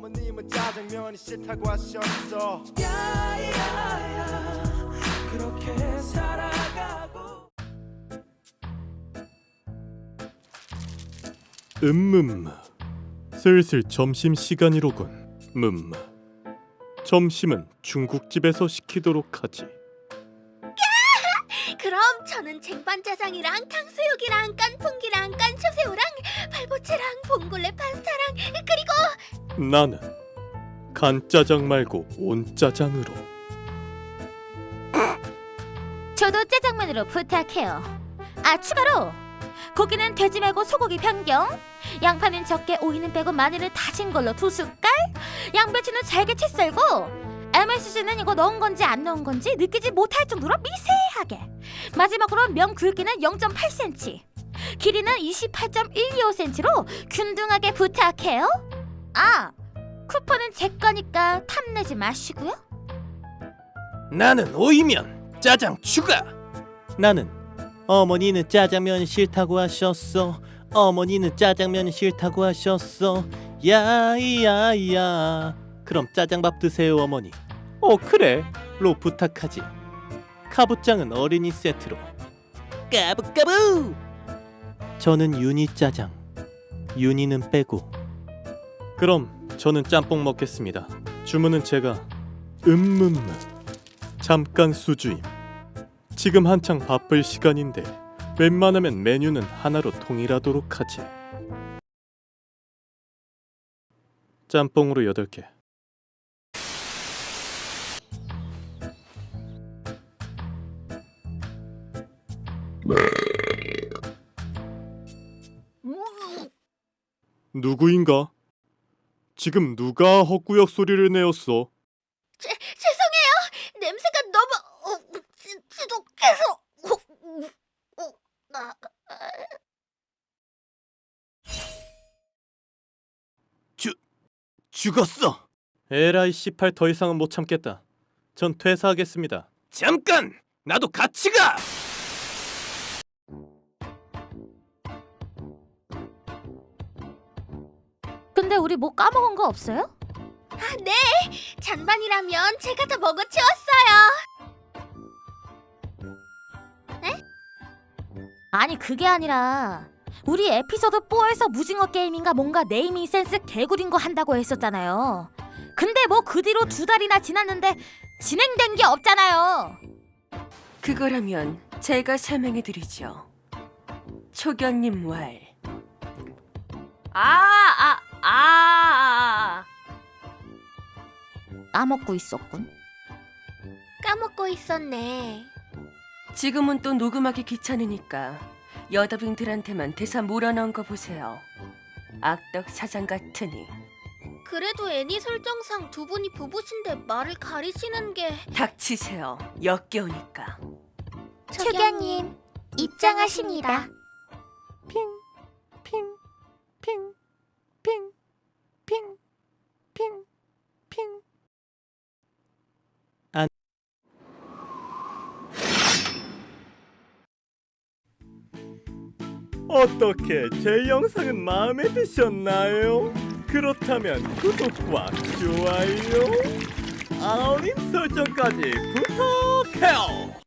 어머님은 짜장면이 싫다고 하셨어. 야야야 그렇게 살아가고. 음음무 슬슬 점심시간이로군. 문 점심은 중국집에서 시키도록 하지. 그럼 저는 쟁반짜장이랑 탕수육이랑 깐풍기랑 깐초새우랑 발보채랑 봉골레 파스타랑 나는 간짜장 말고 온짜장으로 저도 짜장면으로 부탁해요. 아 추가로 고기는 돼지 말고 소고기 변경. 양파는 적게 오이는 빼고 마늘은 다진 걸로 두 숟갈. 양배추는 잘게 채 썰고 MSG는 이거 넣은 건지 안 넣은 건지 느끼지 못할 정도로 미세하게. 마지막으로 면 굵기는 0.8cm. 길이는 28.125cm로 균등하게 부탁해요. 아 쿠폰은 제 거니까 탐내지 마시고요. 나는 오이면 짜장 추가. 나는 어머니는 짜장면 싫다고 하셨어. 어머니는 짜장면 싫다고 하셨어. 야이야이야. 그럼 짜장밥 드세요 어머니. 어 그래. 로 부탁하지. 카부짱은 어린이 세트로. 까부까부. 저는 유니 짜장. 유니는 빼고. 그럼 저는 짬뽕 먹겠습니다. 주문은 제가. 음음무 잠깐 수주임. 지금 한창 바쁠 시간인데 웬만하면 메뉴는 하나로 통일하도록 하지. 짬뽕으로 8개. 누구인가? 지금 누가 헛구역 소리를 내었어? 제, 죄송해요 냄새가 너무 어, 지, 지독해서 어, 어, 아, 죽었어. 에라이 18더 이상은 못 참겠다. 전 퇴사하겠습니다. 잠깐. 나도 같이 가. 근데 우리 뭐 까먹은 거 없어요? 아, 네 잔반이라면 제가 다 먹어 치웠어요 아니 그게 아니라 우리 에피소드 4에서 무징어 게임인가 뭔가 네이밍 센스 개구린 거 한다고 했었잖아요. 근데 뭐 그 뒤로 두 달이나 지났는데 진행된 게 없잖아요. 그거라면 제가 설명해 드리죠. 초견님 왈. 아, 아, 아, 아. 까먹고 있었군. 까먹고 있었네 지금은 또 녹음하기 귀찮으니까 여더빙들한테만 대사 몰아넣은 거 보세요. 악덕 사장 같으니 그래도 애니 설정상 두 분이 부부신데 말을 가리시는 게 닥치세요. 역겨우니까. 초견님 입장하십니다. 어떻게 제 영상은 마음에 드셨나요? 그렇다면 구독과 좋아요, 알림 설정까지 부탁해요.